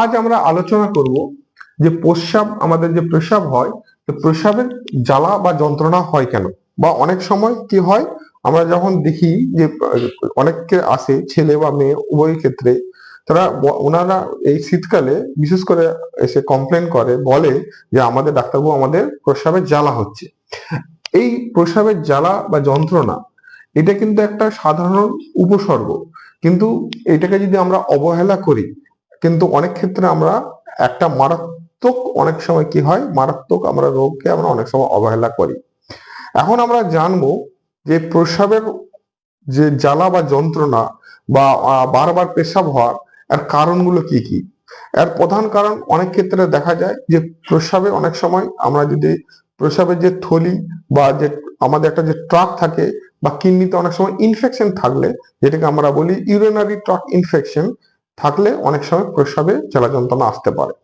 আজ আমরা আলোচনা করব যে প্রস্রাব, আমাদের যে প্রস্রাব হয়, তো প্রস্রাবের জ্বালা বা যন্ত্রণা হয় কেন? বা অনেক সময় কি হয়? আমরা যখন দেখি যে অনেককে আসে ছেলে বা মেয়ে উভয় ক্ষেত্রে, তারা ওনারা এই শীতকালে বিশেষ করে এসে কমপ্লেন করে, বলে যে আমাদের ডাক্তারবাবু আমাদের প্রস্রাবের জ্বালা হচ্ছে। এই প্রস্রাবের জ্বালা বা যন্ত্রণা, এটা কিন্তু একটা সাধারণ উপসর্গ। কিন্তু এটাকে যদি আমরা অবহেলা করি কিন্তু অনেক ক্ষেত্রে আমরা একটা মারাত্মক অনেক সময় কি হয়, মারাত্মক আমরা রোগকে আমরা অনেক সময় অবহেলা করি। এখন আমরা জানব যে প্রস্রাবের যে জ্বালা বা যন্ত্রণা বা বারবার পেশাব হওয়ার এর কারণগুলো কি কি? এর প্রধান কারণ অনেক ক্ষেত্রে দেখা যায় যে প্রস্রাবে অনেক সময় আমরা যদি প্রস্রাবের যে থলি বা যে আমাদের একটা যে ট্রাক থাকে বা কিডনিতে অনেক সময় ইনফেকশন থাকলে, যেটাকে আমরা বলি ইউরিনারি ট্রাক ইনফেকশন থাকলে অনেক সময় প্রস্রাবে জ্বালা যন্ত্রণা আসতে পারে।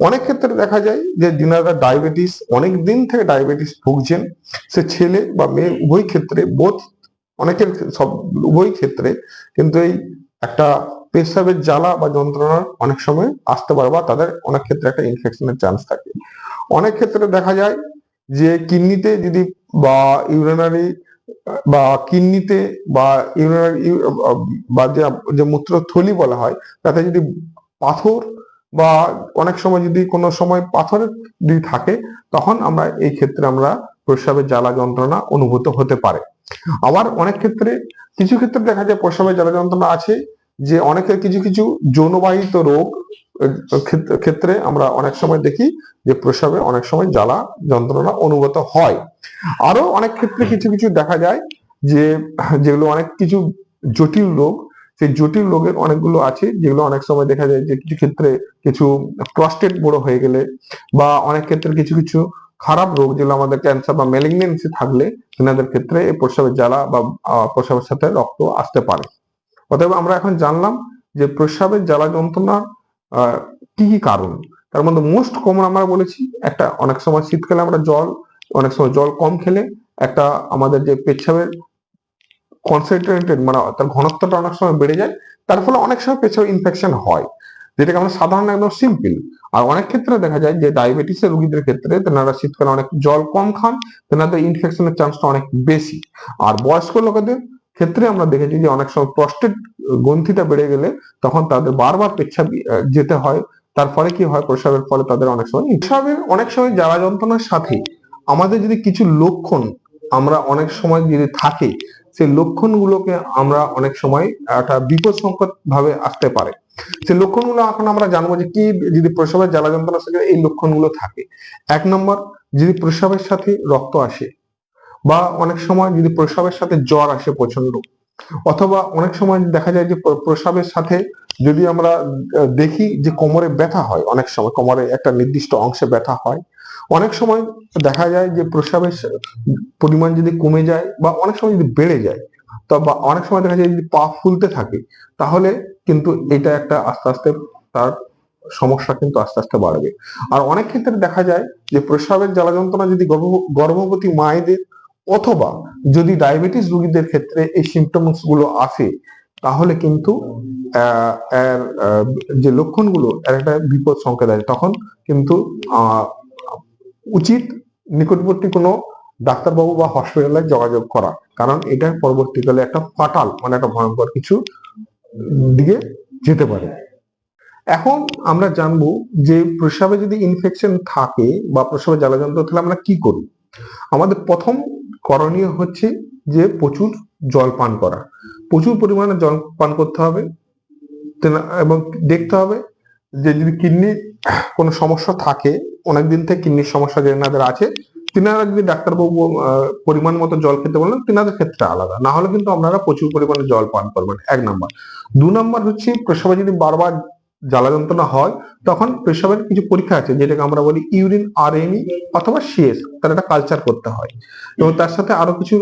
অনেক ক্ষেত্রে দেখা যায় যে যিনারা ডায়াবেটিস, অনেক দিন থেকে ডায়াবেটিস ভুগছেন, সে ছেলে বা মেয়ে উভয় ক্ষেত্রে বোধ অনেকের সব উভয় ক্ষেত্রে কিন্তু এই একটা পেশাবের জ্বালা বা যন্ত্রণা অনেক সময় আসতে পারে বা তাদের অনেক ক্ষেত্রে একটা ইনফেকশনের চান্স থাকে। অনেক ক্ষেত্রে দেখা যায় যে কিডনিতে যদি বা ইউরিনারি বা কিডনিতে বা ইউরিনারি বা যে মূত্রথলি বলা হয়, তাতে যদি পাথর বা অনেক সময় যদি কোনো সময় পাথর যদি থাকে, তখন আমরা এই ক্ষেত্রে আমরা প্রস্রাবের জ্বালা যন্ত্রণা অনুভূত হতে পারে। আবার অনেক ক্ষেত্রে, কিছু ক্ষেত্রে দেখা যায় প্রস্রাবের জ্বালা যন্ত্রণা আছে যে অনেকের কিছু কিছু যৌনবাহিত রোগ ক্ষেত্রে- ক্ষেত্রে আমরা অনেক সময় দেখি যে প্রসাবে অনেক সময় জ্বালা যন্ত্রণা অনুগত হয়। আরও অনেক ক্ষেত্রে কিছু কিছু দেখা যায় যে যেগুলো অনেক কিছু জটিল রোগ সেই জটিল রোগের অনেকগুলো আছে যেগুলো অনেক সময় দেখা যায় যে কিছু ক্ষেত্রে কিছু প্রস্টেট বড় হয়ে গেলে বা অনেক ক্ষেত্রে কিছু কিছু খারাপ রোগ যেগুলো আমাদের ক্যান্সার বা ম্যালিগনেন্সি থাকলে এনাদের ক্ষেত্রে এই প্রস্রাবের জ্বালা বা প্রস্রাবের সাথে রক্ত আসতে পারে। অতএব আমরা এখন জানলাম যে প্রস্রাবের জ্বালা যন্ত্রণার আহ, কি কি কারণ? তার মধ্যে মোস্ট কমন আমরা বলেছি, একটা অনেক সময় শীতকালে আমরা জল, অনেক সময় জল কম খেলে, একটা আমাদের যে পেচ্ছাবের কনসেন্ট্রেটেড মানে তার ঘনত্বটা অনেক সময় বেড়ে যায়, তার ফলে অনেক সময় পেছাব ইনফেকশন হয়, যেটাকে আমরা সাধারণ একদম সিম্পল আর অনেক ক্ষেত্রে দেখা যায় যে ডায়াবেটিসের রোগীদের ক্ষেত্রে তেনারা শীতকালে অনেক জল কম খান, তেনাদের ইনফেকশনের চান্সটা অনেক বেশি। আর বয়স্ক লোকেদের ক্ষেত্রে আমরা দেখেছি যে অনেক সময় প্রস্টেট গ্রন্থিটা বেড়ে গেলে তখন তাদের বারবার পেচ্ছাব যেতে হয়। তার ফলে কি হয়? প্রস্রাবের ফলে তাদের অনেক সময় প্রস্রাবের অনেক সময় জ্বালা যন্ত্রণার সাথে আমাদের যদি কিছু লক্ষণ আমরা অনেক সময় যদি থাকে, সেই লক্ষণগুলোকে আমরা অনেক সময় একটা বিপদ সংকট ভাবে আসতে পারে। সেই লক্ষণগুলো এখন আমরা জানব যে কি যদি প্রসবের জ্বালা যন্ত্রণার সাথে এই লক্ষণগুলো থাকে। এক নম্বর, যদি প্রসবের সাথে রক্ত আসে বা অনেক সময় যদি প্রসাবের সাথে জ্বর আসে প্রচণ্ড অথবা অনেক সময় দেখা যায় যে প্র- প্রসবের সাথে যদি আমরা দেখি যে কোমরে ব্যথা হয়, অনেক সময় কোমরে একটা নির্দিষ্ট অংশে ব্যথা হয়, অনেক সময় দেখা যায় যে প্রস্রাবের সা- পরিমাণ যদি কমে যায় বা অনেক সময় যদি বেড়ে যায়, তো বা অনেক সময় দেখা যায় যদি পা ফুলতে থাকে, তাহলে কিন্তু এটা একটা আস্তে আস্তে তার সমস্যা কিন্তু আস্তে আস্তে বাড়বে। আর অনেক ক্ষেত্রে দেখা যায় যে প্রস্রাবের জ্বালা যন্ত্রণা যদি গর্ভ- গর্ভবতী মায়েদের অথবা যদি ডায়াবেটিস রোগীদের ক্ষেত্রে এই সিমটমসগুলো আসে, তাহলে কিন্তু যে লক্ষণগুলো একটা বিপদ সংকেত আছে তখন কিন্তু উচিত নিকটবর্তী কোনো ডাক্তারবাবু বা হসপিটালে যোগাযোগ করা। কারণ এটা পরবর্তীকালে একটা ফাটাল মানে একটা ভয়ঙ্কর কিছু দিকে যেতে পারে। এখন আমরা জানব যে প্রস্রাবে যদি ইনফেকশন থাকে বা প্রস্রাবে জ্বালা যন্ত্র থাকলে আমরা কি করি? আমাদের প্রথম করণীয় হচ্ছে যে প্রচুর জল পান করা। প্রচুর পরিমাণে জল পান করতে হবে। এবং দেখতে হবে যে যদি কিডনির কোনো সমস্যা থাকে অনেকদিন থেকে কিডনির সমস্যা যেনাদের আছে, তিনারা যদি ডাক্তারবাবু পরিমাণ মতো জল খেতে বলেন, তিনাদের ক্ষেত্রে আলাদা। না হলে কিন্তু আপনারা প্রচুর পরিমাণে জল পান করবেন। এক নাম্বার। দু নাম্বার হচ্ছে প্রসবে যদি বারবার জ্বালা যন্ত্রণা হয়, তখন প্রসবের কিছু পরীক্ষা আছে, যেটাকে আমরা বলি ইউরিন আর অথবা সিএস, তার একটা কালচার করতে হয়। এবং তার সাথে আরও কিছু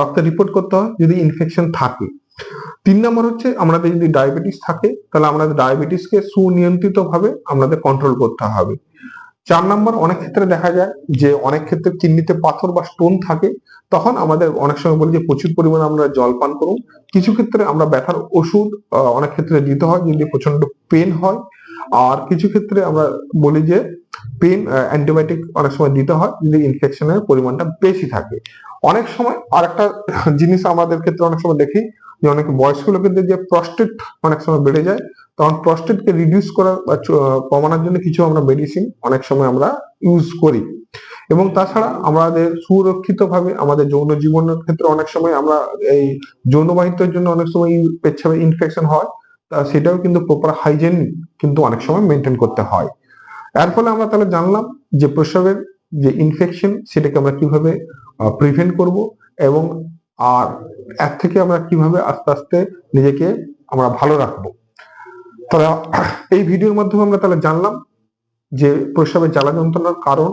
রক্তের রিপোর্ট করতে হয় যদি ইনফেকশন থাকে। তিন নম্বর হচ্ছে আমাদের যদি ডায়াবেটিস থাকে, তাহলে আমাদের ডায়াবেটিসকে সুনিয়ন্ত্রিত ভাবে আমাদের কন্ট্রোল করতে হবে। চার নাম্বার, অনেক ক্ষেত্রে দেখা যায় যে অনেক ক্ষেত্রে কিডনিতে পাথর বা স্টোন থাকে, তখন আমাদের অনেক সময় বলি যে প্রচুর পরিমাণে আমরা জল পান করুন। কিছু ক্ষেত্রে আমরা ব্যথার ওষুধ অনেক ক্ষেত্রে দিতে হয় যদি প্রচণ্ড পেন হয়। আর কিছু ক্ষেত্রে আমরা বলি যে পেন অ্যান্টিবায়োটিক অনেক সময় দিতে হয় যদি ইনফেকশনের পরিমাণটা বেশি থাকে। অনেক সময় আরেকটা জিনিস আমাদের ক্ষেত্রে অনেক সময় দেখি যে অনেক বয়স্ক লোকেদের যে প্রস্টেট অনেক সময় বেড়ে যায় তখন প্রস্টেটকে রিডিউস করার বা কমানোর জন্য কিছু আমরা মেডিসিন অনেক সময় আমরা ইউজ করি। এবং তাছাড়া আমাদের সুরক্ষিত ভাবে আমাদের যৌন জীবনের ক্ষেত্রে অনেক সময় আমরা এই যৌনবাহিতার জন্য অনেক সময় পেচ্ছাপে ইনফেকশন হয়, তা সেটাও কিন্তু প্রপার হাইজেন কিন্তু অনেক সময় মেনটেন করতে হয়। এর ফলে আমরা তাহলে জানলাম যে প্রস্রাবের যে ইনফেকশন সেটাকে আমরা কীভাবে প্রিভেন্ট করব এবং আর এর থেকে আমরা কীভাবে আস্তে আস্তে নিজেকে আমরা ভালো রাখব। তাহলে এই ভিডিওর মাধ্যমে আমরা তাহলে জানলাম যে প্রস্রাবের জ্বালা যন্ত্রণার কারণ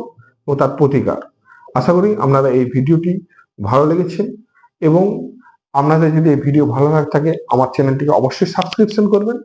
ও তার প্রতিকার। আশা করি আপনারা এই ভিডিওটি ভালো লেগেছে এবং আপনাদের যদি এই ভিডিও ভালো লাগে থাকে, আমার চ্যানেলটিকে অবশ্যই সাবস্ক্রিপশন করবেন।